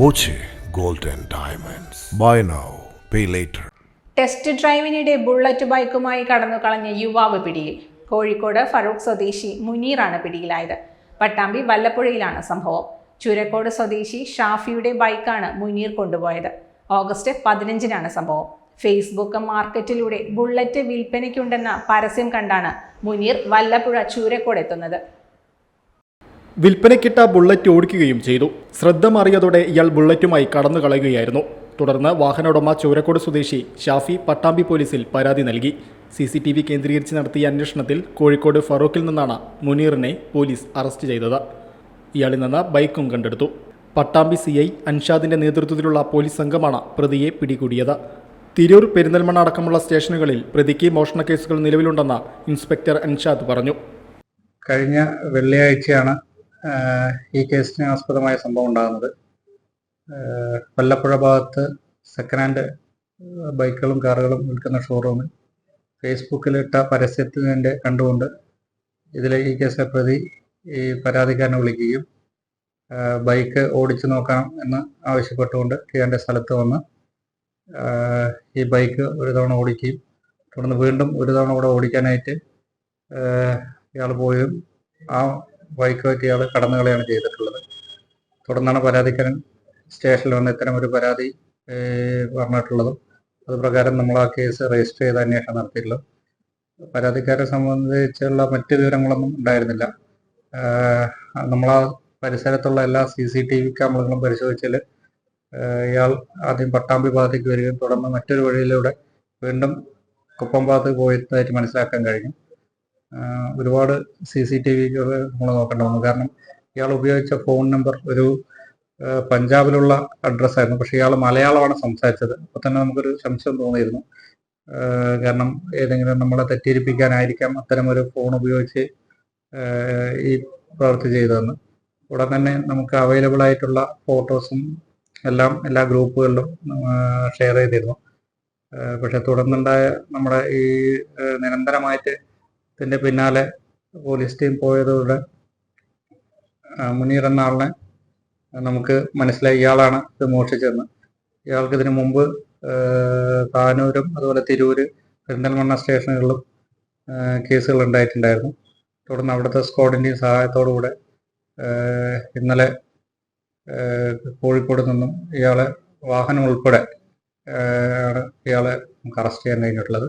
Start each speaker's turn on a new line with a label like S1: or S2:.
S1: Boche gold and diamonds. Buy now pay later
S2: test ഡ്രൈവിനിടെ bullet ബൈക്കുമായി കടന്നു കളഞ്ഞ യുവാവ് പിടിയിൽ. കോഴിക്കോട് ഫറൂഖ് സ്വദേശി മുനീറാണ് പിടിയിലായത്. പട്ടാമ്പി വല്ലപ്പുഴയിലാണ് സംഭവം. ചുരക്കോട് സ്വദേശി ഷാഫിയുടെ ബൈക്കാണ് മുനീർ കൊണ്ടുപോയത്. ഓഗസ്റ്റ് പതിനഞ്ചിനാണ് സംഭവം. ഫേസ്ബുക്ക് മാർക്കറ്റിലൂടെ ബുള്ളറ്റ് വിൽപ്പനയ്ക്കുണ്ടെന്ന പരസ്യം കണ്ടാണ് മുനീർ വല്ലപ്പുഴ ചൂരക്കോട് എത്തുന്നത്.
S3: വിൽപ്പനയ്ക്കിട്ട ബുള്ളറ്റ് ഓടിക്കുകയും ചെയ്തു. ശ്രദ്ധ മാറിയതോടെ ഇയാൾ ബുള്ളറ്റുമായി കടന്നു കളയുകയായിരുന്നു തുടർന്ന് വാഹനോടമ ചൂരക്കോട് സ്വദേശി ഷാഫി പട്ടാമ്പി പോലീസിൽ പരാതി നൽകി. സി സി ടി വി കേന്ദ്രീകരിച്ച് നടത്തിയ അന്വേഷണത്തിൽ കോഴിക്കോട് ഫറൂഖിൽ നിന്നാണ് മുനീറിനെ പോലീസ് അറസ്റ്റ് ചെയ്തത്. ഇയാളിൽ നിന്ന് ബൈക്കും കണ്ടെടുത്തു. പട്ടാമ്പി സി ഐ അൻഷാദിന്റെ നേതൃത്വത്തിലുള്ള പോലീസ് സംഘമാണ് പ്രതിയെ പിടികൂടിയത്. തിരൂർ പെരിന്തൽമണ്ണ അടക്കമുള്ള സ്റ്റേഷനുകളിൽ പ്രതിക്ക് മോഷണ കേസുകൾ നിലവിലുണ്ടെന്ന് ഇൻസ്പെക്ടർ അൻഷാദ് പറഞ്ഞു.
S4: കഴിഞ്ഞ വെള്ളിയാഴ്ചയാണ് ഈ കേസിന് ആസ്പദമായ സംഭവം ഉണ്ടാകുന്നത് കൊല്ലപ്പുഴ ഭാഗത്ത് സെക്കൻഡ് ഹാൻഡ് ബൈക്കുകളും കാറുകളും വിൽക്കുന്ന ഷോറൂമിൽ ഫേസ്ബുക്കിലിട്ട പരസ്യത്തിന്റെ കണ്ടുകൊണ്ട് ഇതിലെ ഈ കേസിലെ പ്രതി ഈ പരാതിക്കാരനെ വിളിക്കുകയും ബൈക്ക് ഓടിച്ചു നോക്കാം എന്ന് ആവശ്യപ്പെട്ടുകൊണ്ട് ഇയാളുടെ സ്ഥലത്ത് വന്ന് ഈ ബൈക്ക് ഒരു തവണ ഓടിക്കുകയും തുടർന്ന് വീണ്ടും ഒരു തവണ കൂടെ ഓടിക്കാനായിട്ട് ഇയാൾ പോയും ആ ഇയാൾ കടന്നുകളയാണ് ചെയ്തിട്ടുള്ളത്. തുടർന്നാണ് പരാതിക്കാരൻ സ്റ്റേഷനിൽ വന്ന് ഇത്തരം ഒരു പരാതി പറഞ്ഞിട്ടുള്ളതും. അത് പ്രകാരം നമ്മൾ ആ കേസ് രജിസ്റ്റർ ചെയ്ത് അന്വേഷണം നടത്തിയിട്ടുള്ളത്. പരാതിക്കാരെ സംബന്ധിച്ചുള്ള മറ്റ് വിവരങ്ങളൊന്നും ഉണ്ടായിരുന്നില്ല. നമ്മൾ ആ പരിസരത്തുള്ള എല്ലാ സി സി ടി വി ക്യാമറകളും പരിശോധിച്ചാൽ ഇയാൾ ആദ്യം പട്ടാമ്പി ഭാഗത്തേക്ക് വരികയും തുടർന്ന് മറ്റൊരു വഴിയിലൂടെ വീണ്ടും കുപ്പം ഭാഗത്ത് പോയതായിട്ട് മനസ്സിലാക്കാൻ കഴിഞ്ഞു. ഒരുപാട് സി സി ടി വി നമ്മൾ നോക്കേണ്ടതാണ് കാരണം ഇയാൾ ഉപയോഗിച്ച ഫോൺ നമ്പർ ഒരു പഞ്ചാബിലുള്ള അഡ്രസ്സായിരുന്നു പക്ഷെ ഇയാൾ മലയാളമാണ് സംസാരിച്ചത്. അപ്പോൾ തന്നെ നമുക്കൊരു സംശയം തോന്നിയിരുന്നു. കാരണം ഏതെങ്കിലും നമ്മളെ തെറ്റിദ്ധരിപ്പിക്കാനായിരിക്കാം ഒരു ഫോൺ ഉപയോഗിച്ച് ഈ പ്രവൃത്തി ചെയ്തതെന്ന്. ഉടൻ തന്നെ നമുക്ക് അവൈലബിൾ ആയിട്ടുള്ള ഫോട്ടോസും എല്ലാം എല്ലാ ഗ്രൂപ്പുകളിലും ഷെയർ ചെയ്തിരുന്നു. പക്ഷെ തുടർന്നുണ്ടായ നമ്മുടെ ഈ നിരന്തരമായിട്ട് ഇതിന്റെ പിന്നാലെ പോലീസ് ടീം പോയതോടെ മുനീർ എന്ന ആളിനെ നമുക്ക് മനസ്സിലായി. ഇയാളാണ് ഇത് മോഷ്ടിച്ചതെന്ന്. ഇയാൾക്ക് ഇതിനു മുമ്പ് താനൂരും അതുപോലെ തിരൂര് പെരിന്തൽമണ്ണ സ്റ്റേഷനുകളിലും കേസുകൾ ഉണ്ടായിട്ടുണ്ടായിരുന്നു. തുടർന്ന് അവിടുത്തെ സ്ക്വാഡിന്റെയും സഹായത്തോടുകൂടെ കൂടെ ഇന്നലെ കോഴിക്കോട് നിന്നും ഇയാളെ വാഹനം ഉൾപ്പെടെ ആണ് ഇയാളെ നമുക്ക് അറസ്റ്റ് ചെയ്യാൻ കഴിഞ്ഞിട്ടുള്ളത്.